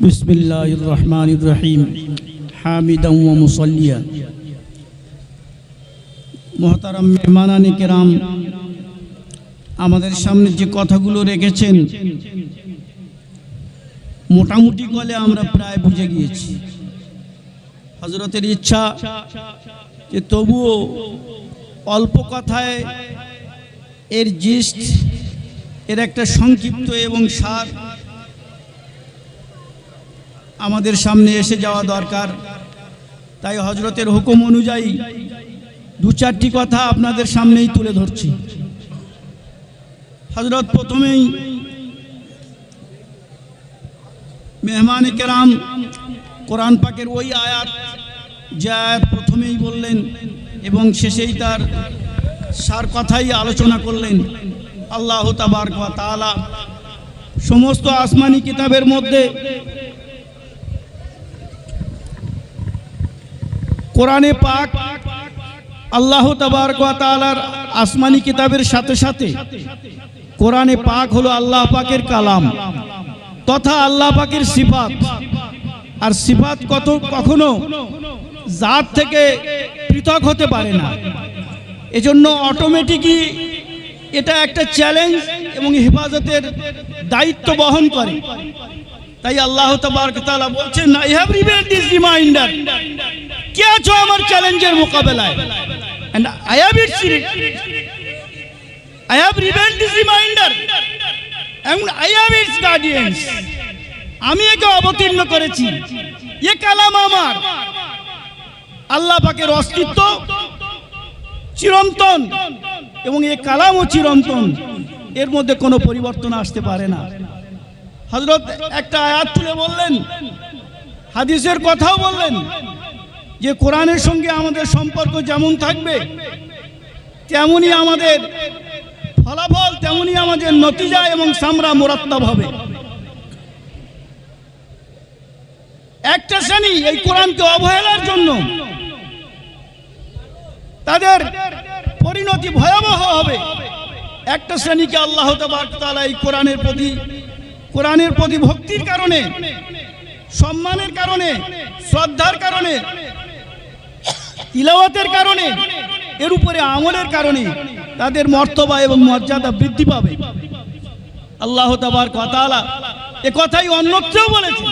بسم الله الرحمن الرحيم حامدا ومصليا মহতারাম মেহমানানি কেরাম আমাদের সামনে যে কথাগুলো রেখেছেন মোটামুটি গলে আমরা প্রায় বুঝে গিয়েছি হজরতের ইচ্ছা যে তবুও অল্প কথায় এর জিস্ট এর একটা সংক্ষিপ্ত এবং সার আমাদের সামনে এসে যাওয়া দরকার। তাই হজরতের হুকুম অনুযায়ী দু চারটি কথা আপনাদের সামনেই তুলে ধরছি। হজরত প্রথমেই মেহমান কেরাম কোরআন পাকের ওই আয়াত যে প্রথমেই বললেন এবং শেষেই তার সার কথাই আলোচনা করলেন। আল্লাহ তাবার তাআলা সমস্ত আসমানি কিতাবের মধ্যে কোরআনে পাক আল্লাহ ওয়া আসমানি কিতাবের সাথে সাথে কোরআনে পাক হলো আল্লাহ পাকের কালাম তথা আল্লাহ পাকের সিফাত। আর সিফাত কত কখনো জাত থেকে পৃথক হতে পারে না। এজন্য অটোমেটিকই এটা একটা চ্যালেঞ্জ এবং হেফাজতের দায়িত্ব বহন করে। তাই আল্লাহ তাআলা বলছেন I have remade this reminder কে আছো আমার চ্যালেঞ্জের মোকাবেলায়? Have its I have remade this reminder এবং আই হ্যাভ ইটস গার্ডিয়ান্স আমি একে অবতীর্ণ করেছি। এ কালাম আমার। আল্লাহ পাকের অস্তিত্ব চিরন্তন এবং এ কালামও চিরন্তন। এর মধ্যে কোনো পরিবর্তন আসতে পারে না। হজরত একটা আয়াত তুলে বললেন, হাদিসের কথাও বললেন যে কোরআনের সঙ্গে আমাদের সম্পর্ক যেমন থাকবে তেমনই আমাদের ফলাফল তেমনই আমাদের নতিজা এবং সামরা মোরাত্তাব হবে। একটা শ্রেণি এই কোরআনকে অবহেলার জন্য তাদের পরিণতি ভয়াবহ হবে। একটা শ্রেণীকে আল্লাহ তাআলা এই কোরআনের প্রতি কোরআনের প্রতি ভক্তির কারণে, সম্মানের কারণে, শ্রদ্ধার কারণে তিলাওয়াতের কারণে, এর উপরে আমলের কারণে তাদের মর্তবা এবং মর্যাদা বৃদ্ধি পাবে। আল্লাহ তাবার কথা এ কথাই অন্যত্রেও বলেছে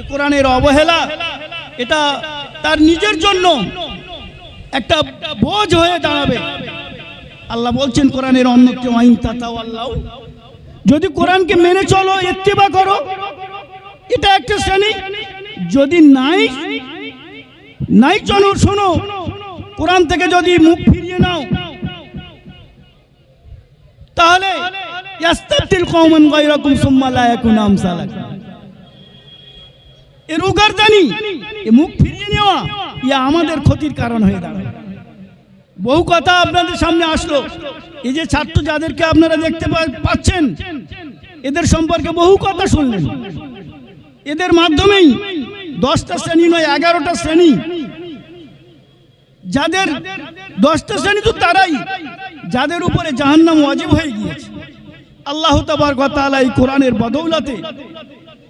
এ কোরআনের অবহেলা, এটা তার নিজের জন্য একটা বোঝ হয়ে দাঁড়াবে। আল্লাহ বলছেন, কোরআনের অন্যত্র আইন তাতাও আল্লাহ যদি কোরআনকে মেনে চলো, ইত্তেবা করো, এটা একটা শ্রেণি। যদি নাই নাই, চলো, শোনো। কোরআন থেকে যদি মুখ ফিরিয়ে নাও, তাহলে এ মুখ ফিরিয়ে নেওয়া, ইয়া আমাদের ক্ষতির কারণ হয়ে দাঁড়ায়। বহু কথা আপনাদের সামনে আসলো। এই যে ছাত্র যাদেরকে আপনারা দেখতে পাচ্ছেন, এদের সম্পর্কে বহু কথা শুনলেন। এদের মাধ্যমেই দশটা শ্রেণি নয়, এগারোটা শ্রেণি যাদের দশটা শ্রেণি তো তারাই, যাদের উপরে জাহান্নাম ওয়াজিব হয়ে গিয়েছে। আল্লাহ তাবার কথা এই কোরআনের বদৌলতে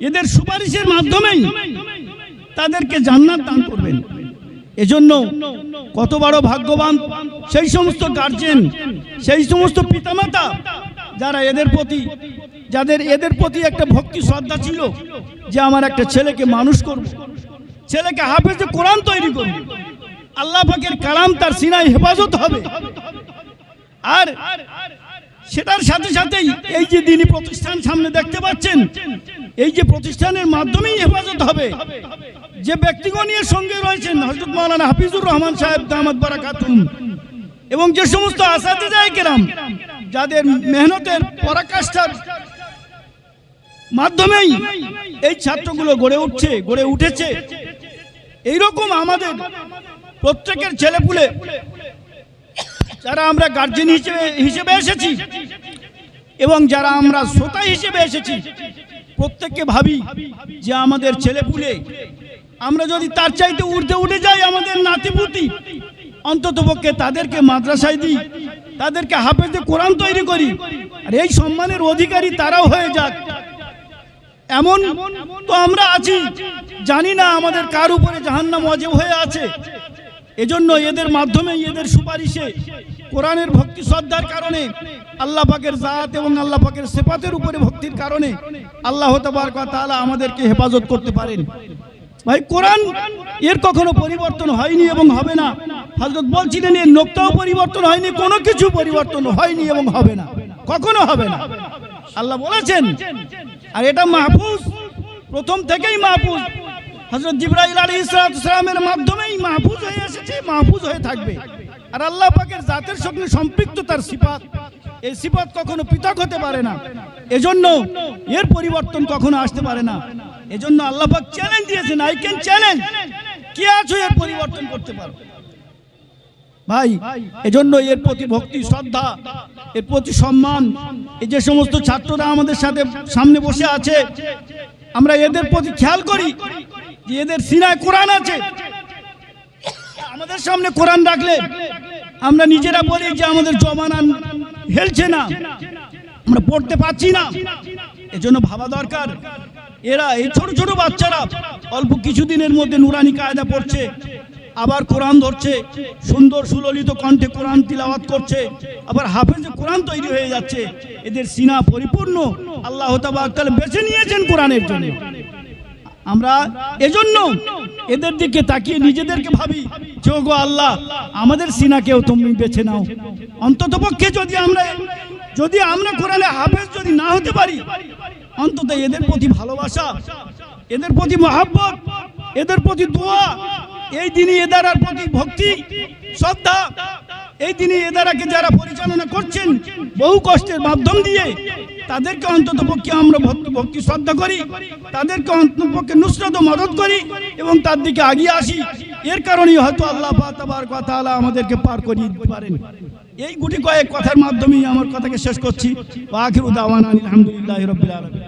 এদের সুপারিশের মাধ্যমেই তাদেরকে জান্নাত দান করবেন। এজন্য কত বড় ভাগ্যবান সেই সমস্ত গার্জেন সেই সমস্ত পিতামাতা যারা এদের প্রতি, যাদের এদের প্রতি একটা ভক্তি, শ্রদ্ধা ছিল যে আমার একটা ছেলেকে মানুষ করব। ছেলেকে হাফেজে কোরআন তৈরি করব। আল্লাহ পাকের কালাম তার সিনায় হেফাজত হবে। আর সেটার সাথে সাথেই এই যে দিনী প্রতিষ্ঠান সামনে দেখতে পাচ্ছেন, এই যে প্রতিষ্ঠানের মাধ্যমেই হেফাজত হবে। যে ব্যক্তিগণ এর সঙ্গে রয়েছেন হজরত মৌলানা হাফিজুর রহমান সাহেব দামাত বারাকাতুম এবং যে সমস্ত আসাদিজায় কেরাম, যাদের মেহনতের পরাকাষ্ঠার মাধ্যমেই এই ছাত্রগুলো গড়ে উঠছে, গড়ে উঠেছে। এইরকম আমাদের প্রত্যেকের ছেলেপুলে যারা আমরা গার্জেন হিসেবে হিসেবে এসেছি এবং যারা আমরা শ্রোতা হিসেবে এসেছি, প্রত্যেককে ভাবি যে আমাদের ছেলেপুলে আমরা যদি তার চাইতে উঠতে উঠে যাই আমাদের নাতিপুতি, অন্তত পক্ষে তাদেরকে মাদ্রাসায় দিই, তাদেরকে হাফেজে কোরআন তৈরি করি। আর এই সম্মানের অধিকারী তারাও হয়ে যাক। এমন তো আমরা আছি, জানি না আমাদের কার উপরে জাহান্নাম অজেব হয়ে আছে। এজন্য এদের মাধ্যমে, এদের সুপারিশে কোরআনের ভক্তি শ্রদ্ধার কারণে, আল্লাহ পাকের জাত এবং আল্লাহ পাকের সেপাতের উপরে ভক্তির কারণে আল্লাহ তাআলা আমাদেরকে হেফাজত করতে পারেন। ভাই, কোরআন এর কখনো পরিবর্তন হয়নি এবং হবে না। হজরত বলছিলেন, এর নোকটাও পরিবর্তন হয়নি, কোনো কিছু পরিবর্তন হয়নি এবং হবে না। কখনো হবে না। আল্লাহ বলেছেন, আর এটা মাহফুজ, প্রথম থেকেই মাহফুজ। হজরত জিব্রাইল আলী ইসলামের মাধ্যমেই মাহফুজ হয়ে এসেছে, মাহফুজ হয়ে থাকবে। আর আল্লাহ পাকের জাতের সঙ্গে সম্পৃক্ত তার সিফাত। এই সিফাত কখনো পৃথক হতে পারে না। এজন্য এর পরিবর্তন কখনো আসতে পারে না। এজন্য আল্লাহ পাক চ্যালেঞ্জ দিয়েছেন আই ক্যান চ্যালেঞ্জ কে আছো এর পরিবর্তন করতে পারো? ভাই, এজন্য এর প্রতি ভক্তি, শ্রদ্ধা, এর প্রতি সম্মান। এই যে সমস্ত ছাত্ররা আমাদের সাথে সামনে বসে আছে, আমরা এদের প্রতি খেয়াল করি যে এদের সিনায় কোরআন আছে। আমাদের সামনে কোরআন রাখলে আমরা নিজেরা বলি যে আমাদের জমানা হেলছে না। আমরা পড়তে পারছি না। এজন্য ভাবা দরকার। এরা, এই ছোট ছোট বাচ্চারা অল্প কিছুদিনের মধ্যে নুরানি কায়দা পড়ছে, আবার কোরআন ধরছে, সুন্দর সুললিত কণ্ঠে কোরআন তিলাওয়াত করছে, আবার হাফেজে কোরআন তৈরি হয়ে যাচ্ছে। এদের সিনা পরিপূর্ণ। আল্লাহ তাআলা বেছে নিয়েছেন কোরআনের জন্য। আমরা এজন্য এদের দিকে তাকিয়ে নিজেদেরকে ভাবি, যে গো আল্লাহ, আমাদের সিনাকেও তুমি বেছে নাও। অন্তত পক্ষে যদি আমরা যদি আমরা কোরআনে হাফেজ যদি না হতে পারি, অন্তত এদের প্রতি ভালোবাসা, এদের প্রতি মহাব্বত, এদের প্রতি দোয়া, এই দিনই এদারার প্রতি ভক্তি, শ্রদ্ধা এই দিনই এদারাকে যারা পরিচালনা করছেন, বহু কষ্টের মাধ্যম দিয়ে তাদেরকে অন্তত পক্ষে আমরা ভক্তি ভক্তি শ্রদ্ধা করি, তাদেরকে অন্তত পক্ষে নুসরত মদত করি এবং তার দিকে আগিয়ে আসি। এর কারণেই হয়তো আল্লাহ পাতাবার কথা আল্লাহ আমাদেরকে পার করিয়ে দিতে পারেন। এই গুটি কয়েক কথার মাধ্যমেই আমার কথাকে শেষ করছি। আখিরুদ্দাওয়ান আলহামদুলিল্লাহ রবিল আলম